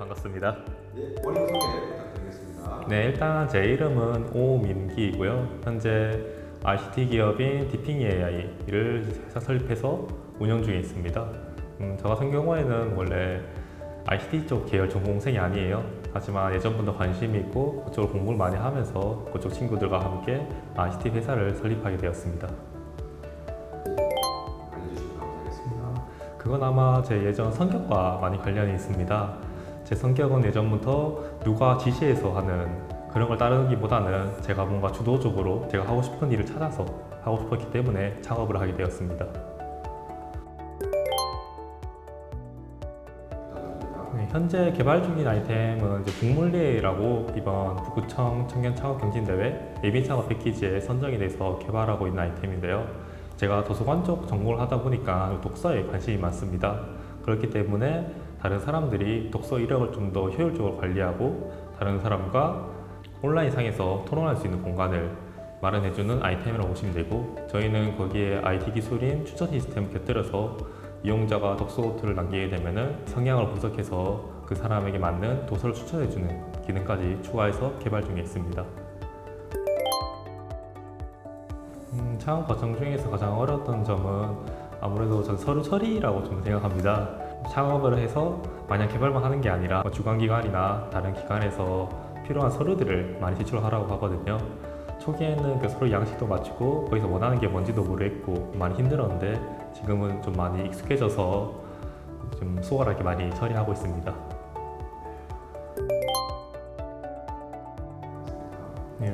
반갑습니다. 네, 본인 소개 부탁드리겠습니다. 네, 일단 제 이름은 오민기이고요. 현재 ICT 기업인 디핑 AI를 회사 설립해서 운영 중에 있습니다. 음, 저 같은 경우에는 원래 ICT 쪽 계열 전공생이 아니에요. 하지만 예전부터 관심이 있고 그쪽을 공부를 많이 하면서 그쪽 친구들과 함께 ICT 회사를 설립하게 되었습니다. 알려주시면 감사하겠습니다. 그건 아마 제 예전 성격과 많이 관련이 있습니다. 제 성격은 예전부터 누가 지시해서 하는 그런 걸 따르기보다는 제가 뭔가 주도적으로 제가 하고 싶은 일을 찾아서 하고 싶었기 때문에 창업을 하게 되었습니다. 네, 현재 개발 중인 아이템은 이제 국물리라고 이번 북구청 청년 창업 경진대회 예비 창업 패키지에 선정이 돼서 개발하고 있는 아이템인데요. 제가 도서관 쪽 전공을 하다 보니까 독서에 관심이 많습니다. 그렇기 때문에 다른 사람들이 독서 이력을 좀 더 효율적으로 관리하고 다른 사람과 온라인 상에서 토론할 수 있는 공간을 마련해주는 아이템이라고 보시면 되고 저희는 거기에 IT 기술인 추천 시스템을 곁들여서 이용자가 독서 노트를 남기게 되면은 성향을 분석해서 그 사람에게 맞는 도서를 추천해주는 기능까지 추가해서 개발 중에 있습니다. 음, 창업 과정 중에서 가장 어려웠던 점은 아무래도 전 서류 처리라고 좀 생각합니다. 창업을 해서 마냥 개발만 하는 게 아니라 뭐 주관기관이나 다른 기관에서 필요한 서류들을 많이 제출하라고 하거든요. 초기에는 그 서류 양식도 맞추고 거기서 원하는 게 뭔지도 모르겠고 많이 힘들었는데 지금은 좀 많이 익숙해져서 좀 수월하게 많이 처리하고 있습니다.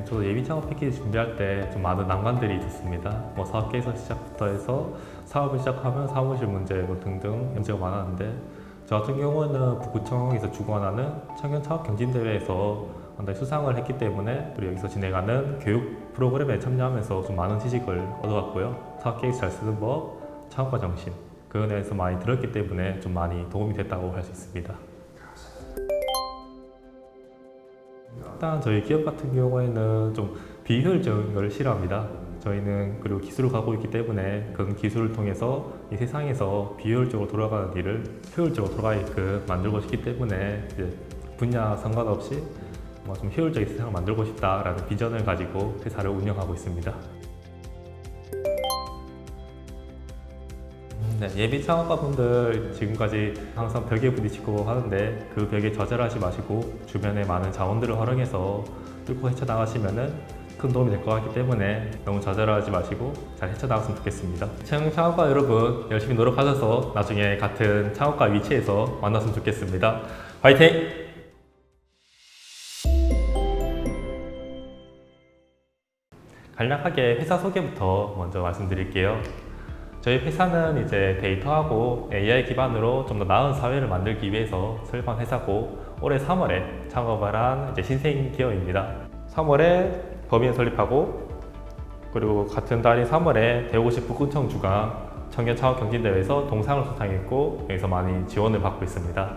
저도 예비 창업 패키지 준비할 때 좀 많은 난관들이 있었습니다. 뭐 사업 계획서 시작부터 해서 사업을 시작하면 사무실 문제 뭐 등등 문제가 많았는데 저 같은 경우는 북구청에서 주관하는 청년 창업 경진 대회에서 상당히 수상을 했기 때문에 그리고 여기서 진행하는 교육 프로그램에 참여하면서 좀 많은 지식을 얻어갔고요. 사업 계획 잘 쓰는 법, 창업과 정신 그거에 대해서 많이 들었기 때문에 좀 많이 도움이 됐다고 할 수 있습니다. 일단 저희 기업 같은 경우에는 좀 비효율적인 걸 싫어합니다. 저희는 그리고 기술을 갖고 있기 때문에 그런 기술을 통해서 이 세상에서 비효율적으로 돌아가는 일을 효율적으로 돌아가게끔 만들고 싶기 때문에 이제 분야 상관없이 뭔가 좀 효율적인 세상을 만들고 싶다라는 비전을 가지고 회사를 운영하고 있습니다. 네, 예비 창업가분들 지금까지 항상 벽에 부딪히고 하는데 그 벽에 좌절하지 마시고 주변에 많은 자원들을 활용해서 뚫고 헤쳐나가시면은 큰 도움이 될 것 같기 때문에 너무 좌절하지 마시고 잘 헤쳐나갔으면 좋겠습니다. 청년 창업가 여러분 열심히 노력하셔서 나중에 같은 창업가 위치에서 만났으면 좋겠습니다. 화이팅! 간략하게 회사 소개부터 먼저 말씀드릴게요. 저희 회사는 이제 데이터하고 AI 기반으로 좀 더 나은 사회를 만들기 위해서 설립한 회사고 올해 3월에 창업을 한 이제 신생 기업입니다. 3월에 법인 설립하고 그리고 같은 달인 3월에 대구시 북구청 주관 청년 창업 경진대회에서 동상을 수상했고 여기서 많이 지원을 받고 있습니다.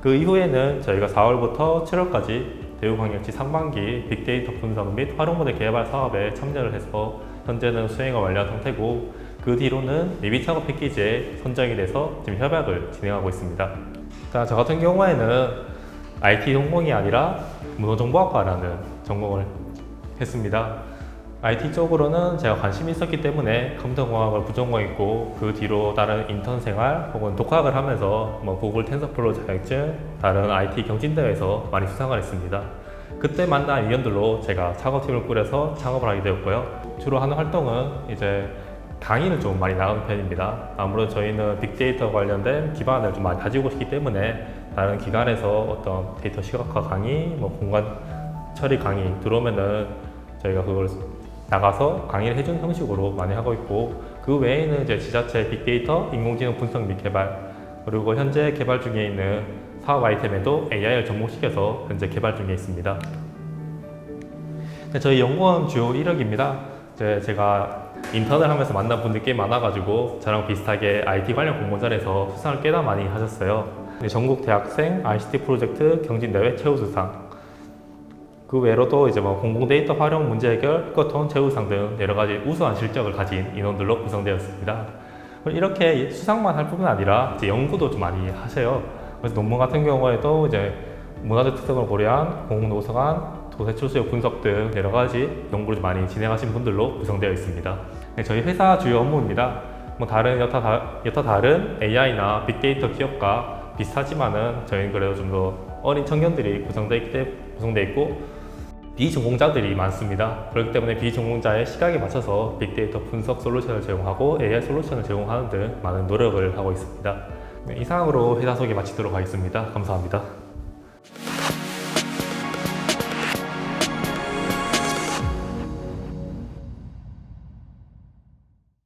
그 이후에는 저희가 4월부터 7월까지 대구광역시 상반기 빅데이터 분석 및 활용 모델 개발 사업에 참여를 해서 현재는 수행을 완료한 상태고 그 뒤로는 예비 창업 패키지에 선정이 돼서 지금 협약을 진행하고 있습니다. 자, 저 같은 경우에는 IT 전공이 아니라 문헌정보학과라는 전공을 했습니다. IT 쪽으로는 제가 관심이 있었기 때문에 컴퓨터공학을 부전공했고 그 뒤로 다른 인턴 생활 혹은 독학을 하면서 뭐 구글 텐서플로우 자격증, 다른 IT 경진대회에서 많이 수상을 했습니다. 그때 만난 인연들로 제가 창업팀을 꾸려서 창업을 하게 되었고요. 주로 하는 활동은 이제 강의를 좀 많이 나가는 편입니다. 아무래도 저희는 빅데이터 관련된 기반을 좀 많이 가지고 있기 때문에 다른 기관에서 어떤 데이터 시각화 강의, 뭐 공간 처리 강의 들어오면은 저희가 그걸 나가서 강의를 해주는 형식으로 많이 하고 있고 그 외에는 이제 지자체 빅데이터, 인공지능 분석 및 개발 그리고 현재 개발 중에 있는 사업 아이템에도 AI를 접목시켜서 현재 개발 중에 있습니다. 네, 저희 연구원 주요 이력입니다. 제가 인턴을 하면서 만난 분들이 꽤 많아가지고 저랑 비슷하게 IT 관련 공모전에서 수상을 꽤나 많이 하셨어요. 네, 전국 대학생 ICT 프로젝트 경진대회 최우수상. 그 외로도 이제 뭐 공공 데이터 활용 문제 해결, 해커톤 최우상 등 여러 가지 우수한 실적을 가진 인원들로 구성되었습니다. 이렇게 수상만 할 뿐만 아니라 이제 연구도 좀 많이 하세요. 그래서 논문 같은 경우에도 이제 문화적 특성을 고려한 공동도서관, 도세출수요 분석 등 여러 가지 연구를 많이 진행하신 분들로 구성되어 있습니다. 네, 저희 회사 주요 업무입니다. 뭐 다른 여타, 다, 여타 다른 AI나 빅데이터 기업과 비슷하지만은 저희는 그래도 좀더 어린 청년들이 구성되어 있고 비전공자들이 많습니다. 그렇기 때문에 비전공자의 시각에 맞춰서 빅데이터 분석 솔루션을 제공하고 AI 솔루션을 제공하는 등 많은 노력을 하고 있습니다. 네, 이상으로 회사 소개 마치도록 하겠습니다. 감사합니다.